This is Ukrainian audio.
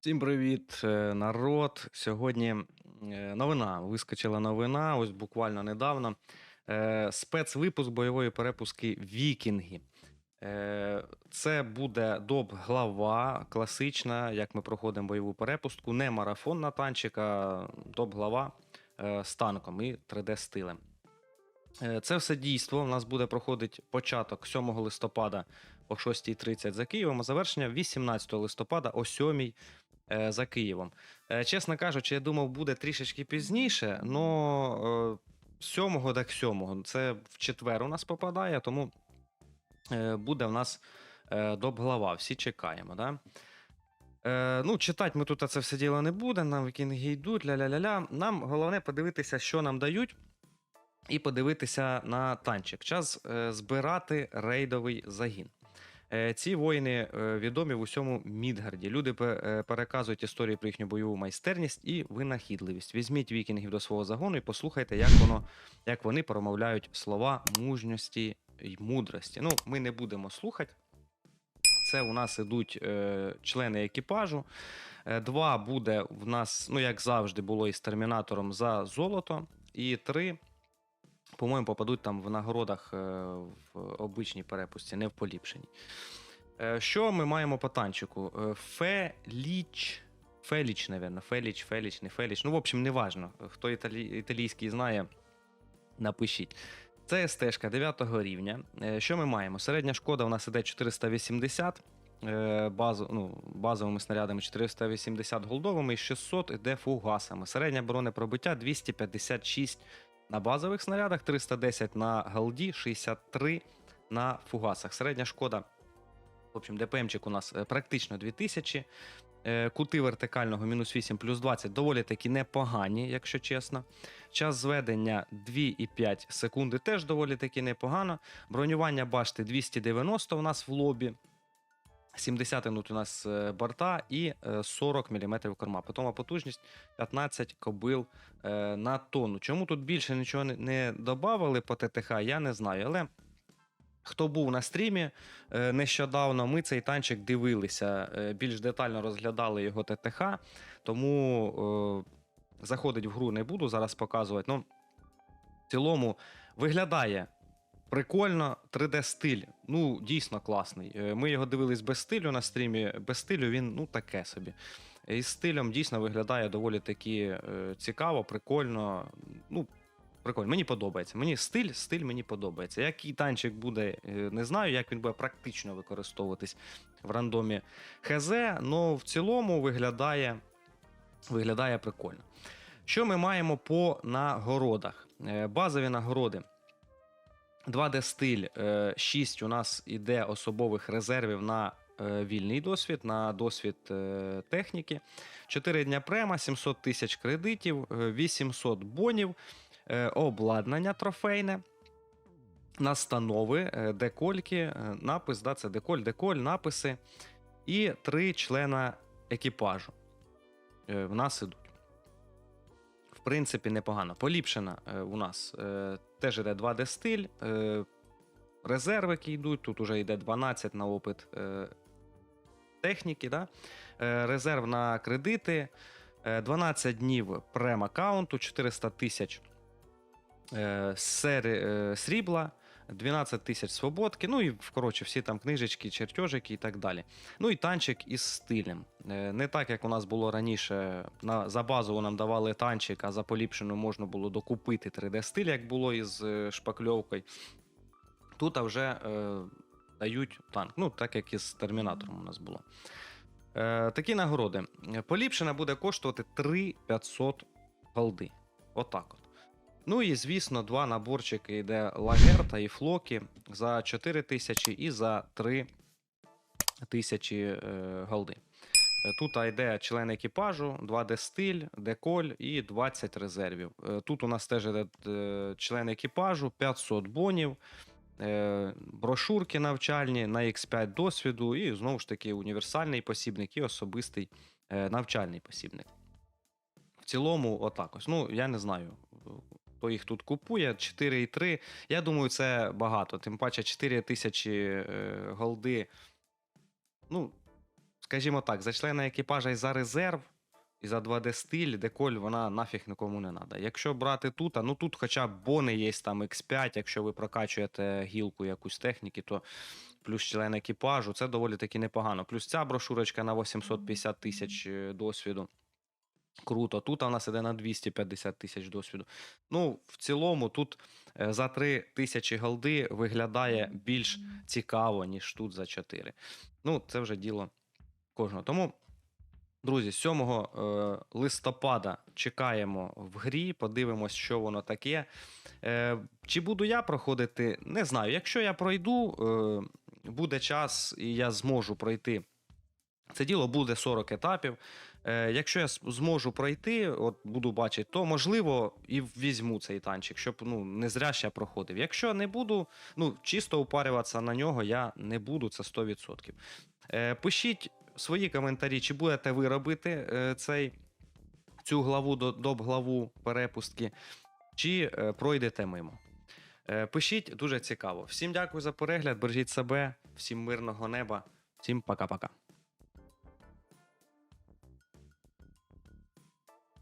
Всім привіт, е, народ. Сьогодні е, новина. Вискочила новина, ось буквально недавно. Е, Спецвипуск бойової перепустки Вікінги. Це буде доп-глава класична, як ми проходимо бойову перепустку. Не марафон на танчик, а доп-глава е, з танком і 3D-стилем. Е, Це все дійство. У нас буде проходити початок 7 листопада о 6.30 за Києвом, а завершення 18 листопада о 7 е, за Києвом. Е, Чесно кажучи, я думав, буде трішечки пізніше, але 7 так 7 це в четвер у нас попадає, тому е, буде в нас е, доп-глава. Всі чекаємо. Да? Е, ну, читати ми тут це все діло не будемо, нам вікінги йдуть, ля-ля-ля-ля. Нам головне подивитися, що нам дають, і подивитися на танчик. Час е, збирати рейдовий загін. Е, Ці воїни е, відомі в усьому Мідгарді. Люди е, переказують історії про їхню бойову майстерність і винахідливість. Візьміть вікінгів до свого загону і послухайте, як воно, як вони промовляють слова мужності й мудрості. Ну, ми не будемо слухати. Це у нас ідуть е, члени екіпажу. Е, два буде в нас, ну як завжди, було із термінатором за золото. І три, по-моєму, попадуть там в нагородах е, в обичній перепусті, не в поліпшеній. Е, що ми маємо по танчику? Е, Феліч. Феліч, напевно. Феліч, Феліч, не Феліч. Ну, в общем, неважно. Хто італі... італійський знає, напишіть. Це СТ 9 рівня. Що ми маємо? Середня шкода у нас іде 480. е, Базу, ну, базовими снарядами 480 голдовими і 600 іде фугасами. Середнє бронепробиття 256 на базових снарядах, 310 на голді, 63 на фугасах. Середня шкода. В общем, ДПМчик у нас е, практично 2000. Е, Кути вертикального мінус 8 плюс 20 доволі таки непогані, якщо чесно. Час зведення 2,5 секунди теж доволі таки непогано. Бронювання башти 290 у нас в лобі. 70 минут у нас е, борта і е, 40 мм корма. Потім потужність 15 кобил е, на тонну. Чому тут більше нічого не, додавали по ТТХ, я не знаю. Але хто був на стрімі е, нещодавно, ми цей танчик дивилися, е, більш детально розглядали його ТТХ. Тому е, заходить в гру не буду зараз показувати. Ну, в цілому виглядає прикольно. 3D-стиль, ну, дійсно класний. Е, Ми його дивились без стилю на стрімі. Без стилю він ну таке собі. І стилем дійсно виглядає доволі таки е, цікаво, прикольно. Ну, прикольно. Мені подобається. Мені стиль, стиль мені подобається. Який танчик буде, е, не знаю, як він буде практично використовуватись в рандомі ХЗ, але в цілому виглядає, виглядає прикольно. Що ми маємо по нагородах? Базові нагороди. 2D стиль 6 у нас іде особових резервів на е, вільний досвід, на досвід е, техніки. 4 дня према, 700 тисяч кредитів, е, 800 бонів, е, обладнання трофейне, настанови, е, декольки, е, напис, да, це деколь, деколь, написи і 3 члена екіпажу. Е, В нас ідуть. В принципі, непогано. Поліпшена е, у нас е, теж іде 2D стиль, е, резерви, які йдуть. Тут вже йде 12 на опит е, техніки. Да? Е, резерв на кредити, е, 12 днів прем-аккаунту, 400 тисяч е, е, срібла. 12 тисяч свободки, ну і коротше, всі там книжечки, чертежики і так далі. Ну і танчик із стилем. Е, Не так, як у нас було раніше. На, за базову нам давали танчик, а за поліпшену можна було докупити 3D-стиль, як було із е, шпакльовкою. Тут вже е, дають танк. Ну, так як із термінатором у нас було. Е, такі нагороди. Поліпшена буде коштувати 3500 голди. Отак от. Ну і звісно, два наборчики йде Лагерта і Флокі за 4 тисячі і за 3 тисячі е, голди. Е, Тут йде член екіпажу, 2D стиль, деколь і 20 резервів. Е, Тут у нас теж йде е, член екіпажу, 500 бонів, брошурки навчальні на X5 досвіду, і знову ж таки універсальний посібник і особистий навчальний посібник. В цілому, отак ось. Ну, я не знаю, хто їх тут купує. 4,3. Я думаю, це багато. Тим паче 4 тисячі е, голди. Ну, скажімо так, за члена екіпажа і за резерв, і за 2D стиль, деколь вона нафіг нікому не треба. Якщо брати тут, а ну тут хоча б бони є там X5, якщо ви прокачуєте гілку якусь техніки, то плюс член екіпажу, це доволі таки непогано. Плюс ця брошурочка на 850 тисяч е, досвіду. Круто. Тут у нас іде на 250 тисяч досвіду. Ну, в цілому, тут е, за 3 тисячі голди виглядає більш цікаво, ніж тут за 4. Ну, це вже діло кожного. Тому, друзі, 7 е, листопада чекаємо в грі, подивимось, що воно таке. Е, чи буду я проходити, не знаю. Якщо я пройду, буде час і я зможу пройти. Це діло буде 40 етапів. Е, якщо я зможу пройти, от буду бачити, то можливо і візьму цей танчик, щоб ну, не зря ще проходив. Якщо не буду, ну чисто упарюватися на нього я не буду, це 100%. Е, пишіть свої коментарі, чи будете ви робити е, цей, цю главу доп. главу перепустки, чи пройдете мимо. Пишіть, дуже цікаво. Всім дякую за перегляд, бережіть себе, всім мирного неба, всім пока-пока.